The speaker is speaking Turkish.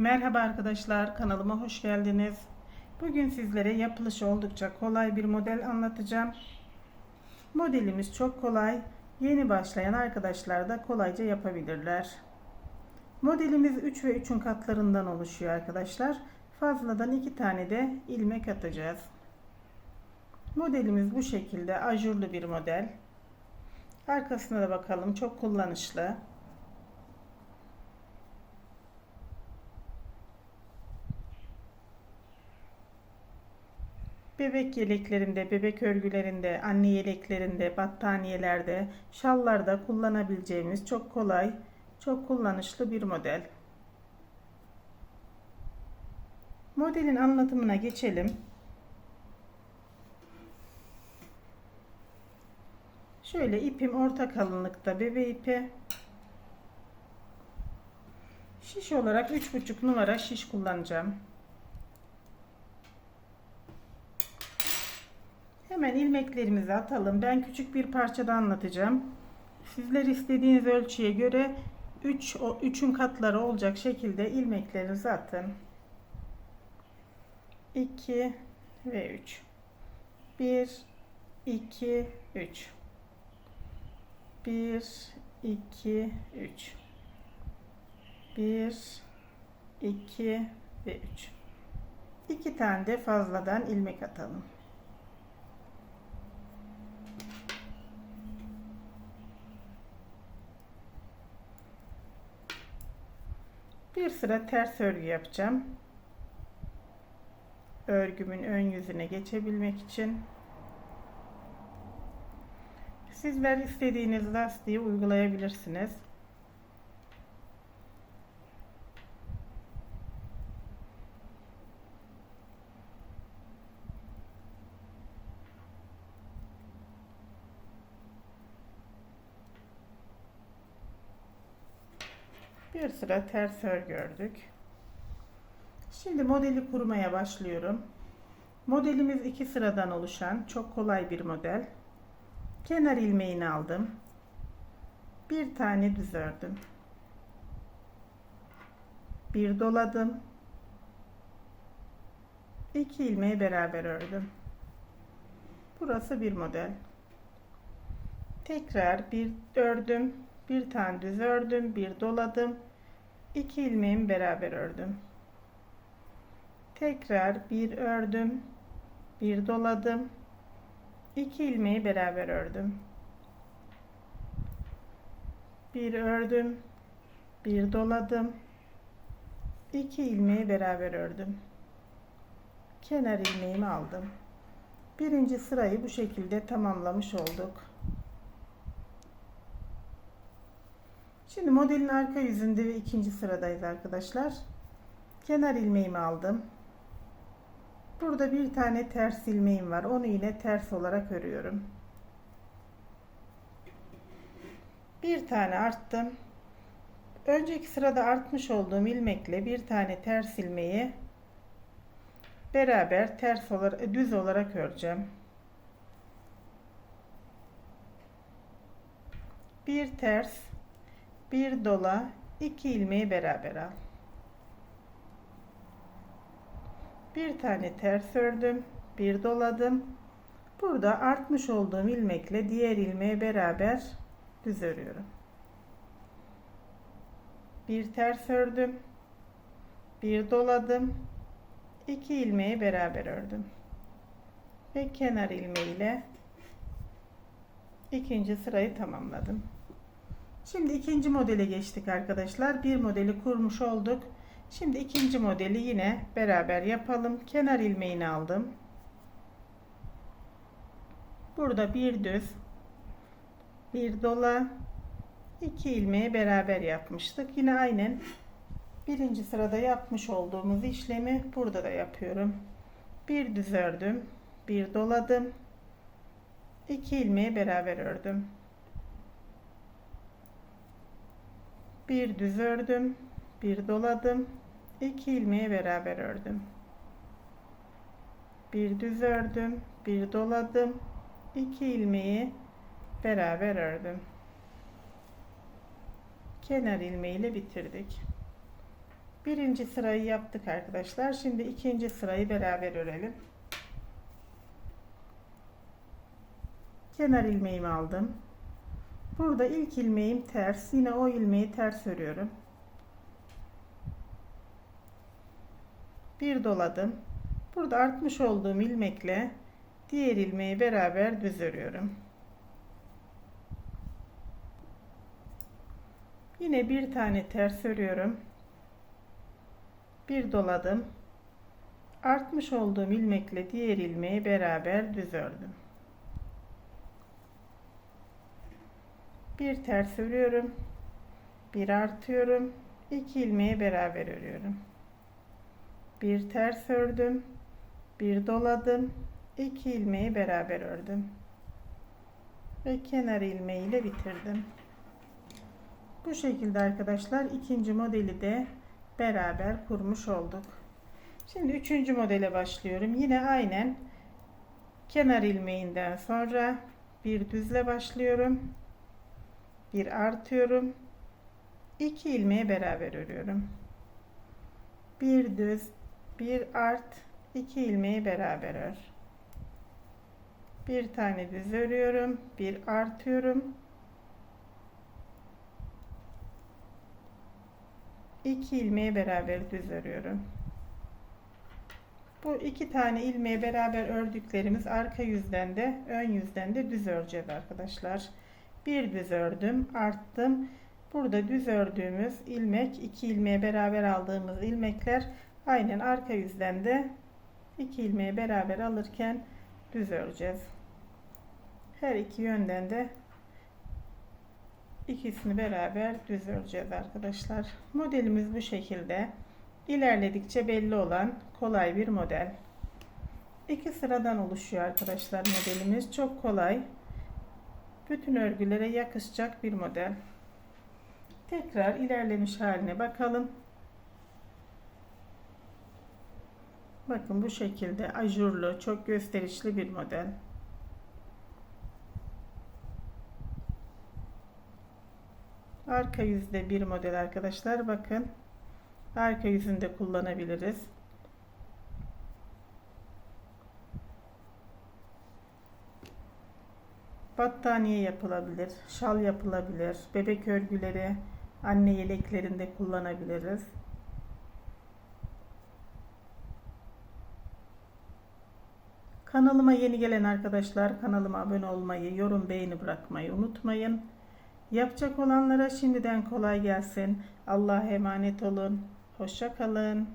Merhaba arkadaşlar kanalıma hoş geldiniz. Bugün sizlere yapılışı oldukça kolay bir model anlatacağım. Modelimiz çok kolay. Yeni başlayan arkadaşlar da kolayca yapabilirler. Modelimiz 3 ve 3'ün katlarından oluşuyor arkadaşlar. Fazladan 2 tane de ilmek atacağız. Modelimiz bu şekilde ajurlu bir model. Arkasına da bakalım çok kullanışlı. Bebek yeleklerinde, bebek örgülerinde, anne yeleklerinde, battaniyelerde, şallarda kullanabileceğimiz çok kolay, çok kullanışlı bir model. Modelin anlatımına geçelim. Şöyle ipim orta kalınlıkta bebe ipi. Şiş olarak 3,5 numara şiş kullanacağım. Hemen ilmeklerimizi atalım. Ben küçük bir parçada anlatacağım. Sizler istediğiniz ölçüye göre 3 o 3'ün katları olacak şekilde ilmeklerinizi atın. 2 ve 3. 1 2 3. 1 2 3. 1 2 ve 3. 2 tane de fazladan ilmek atalım. Bir sıra ters örgü yapacağım. Örgümün ön yüzüne geçebilmek için. Sizler istediğiniz lastiği uygulayabilirsiniz. Bir sıra ters örgü ördük. Şimdi modeli kurmaya başlıyorum. Modelimiz iki sıradan oluşan çok kolay bir model. Kenar ilmeğini aldım. Bir tane düz ördüm. Bir doladım. İki ilmeği beraber ördüm. Burası bir model. Tekrar bir ördüm bir tane düz ördüm bir doladım. İki ilmeğimi beraber ördüm. Tekrar bir ördüm bir doladım. İki ilmeği beraber ördüm. Bir ördüm bir doladım. İki ilmeği beraber ördüm. Kenar ilmeğimi aldım. Birinci sırayı bu şekilde tamamlamış olduk Şimdi modelin arka yüzünde ve ikinci sıradayız arkadaşlar. Kenar ilmeğimi aldım. Burada bir tane ters ilmeğim var. Onu yine ters olarak örüyorum. Bir tane arttım. Önceki sırada artmış olduğum ilmekle bir tane ters ilmeği beraber ters olarak düz olarak öreceğim. Bir ters bir dola iki ilmeği beraber al. Bir tane ters ördüm bir doladım. Burada artmış olduğum ilmekle diğer ilmeği beraber düz örüyorum. Bir ters ördüm bir doladım. İki ilmeği beraber ördüm. Ve kenar ilmeğiyle ikinci sırayı tamamladım Şimdi ikinci modele geçtik arkadaşlar. Bir modeli kurmuş olduk. Şimdi ikinci modeli yine beraber yapalım. Kenar ilmeğini aldım. Burada bir düz, bir dola, iki ilmeği beraber yapmıştık. Yine aynen birinci sırada yapmış olduğumuz işlemi burada da yapıyorum. Bir düz ördüm, bir doladım, iki ilmeği beraber ördüm. Bir düz ördüm bir doladım iki ilmeği beraber ördüm bir düz ördüm bir doladım iki ilmeği beraber ördüm kenar ilmeğiyle bitirdik Birinci sırayı yaptık arkadaşlar. Şimdi ikinci sırayı beraber örelim. Kenar ilmeğimi aldım. Burada ilk ilmeğim ters. Yine o ilmeği ters örüyorum. Bir doladım. Burada artmış olduğum ilmekle diğer ilmeği beraber düz örüyorum. Yine bir tane ters örüyorum. Bir doladım. Artmış olduğum ilmekle diğer ilmeği beraber düz ördüm. Bir ters örüyorum. Bir artıyorum. İki ilmeği beraber örüyorum. Bir ters ördüm. Bir doladım. İki ilmeği beraber ördüm. Ve kenar ilmeğiyle bitirdim. Bu şekilde arkadaşlar ikinci modeli de beraber kurmuş olduk. Şimdi üçüncü modele başlıyorum. Yine aynen kenar ilmeğinden sonra bir düzle başlıyorum. Bir artıyorum. İki ilmeği beraber örüyorum. Bir düz, bir art, iki ilmeği beraber ör. Bir tane düz örüyorum, bir artıyorum. 2 ilmeği beraber düz örüyorum. Bu iki tane ilmeği beraber ördüklerimiz arka yüzden de ön yüzden de düz öreceğiz arkadaşlar. Bir düz ördüm, arttım. Burada düz ördüğümüz ilmek, iki ilmeği beraber aldığımız ilmekler aynen arka yüzden de iki ilmeği beraber alırken düz öreceğiz. Her iki yönden de ikisini beraber düz öreceğiz arkadaşlar. Modelimiz bu şekilde. İlerledikçe belli olan kolay bir model. İki sıradan oluşuyor arkadaşlar modelimiz. Çok kolay. Bütün örgülere yakışacak bir model. Tekrar ilerlemiş haline bakalım. Bakın bu şekilde ajurlu, çok gösterişli bir model. Arka yüzde bir model arkadaşlar. Bakın. Arka yüzünde kullanabiliriz. Battaniye yapılabilir. Şal yapılabilir. Bebek örgüleri, anne yeleklerinde kullanabiliriz. Kanalıma yeni gelen arkadaşlar kanalıma abone olmayı, yorum beğeni bırakmayı unutmayın. Yapacak olanlara şimdiden kolay gelsin. Allah'a emanet olun. Hoşça kalın.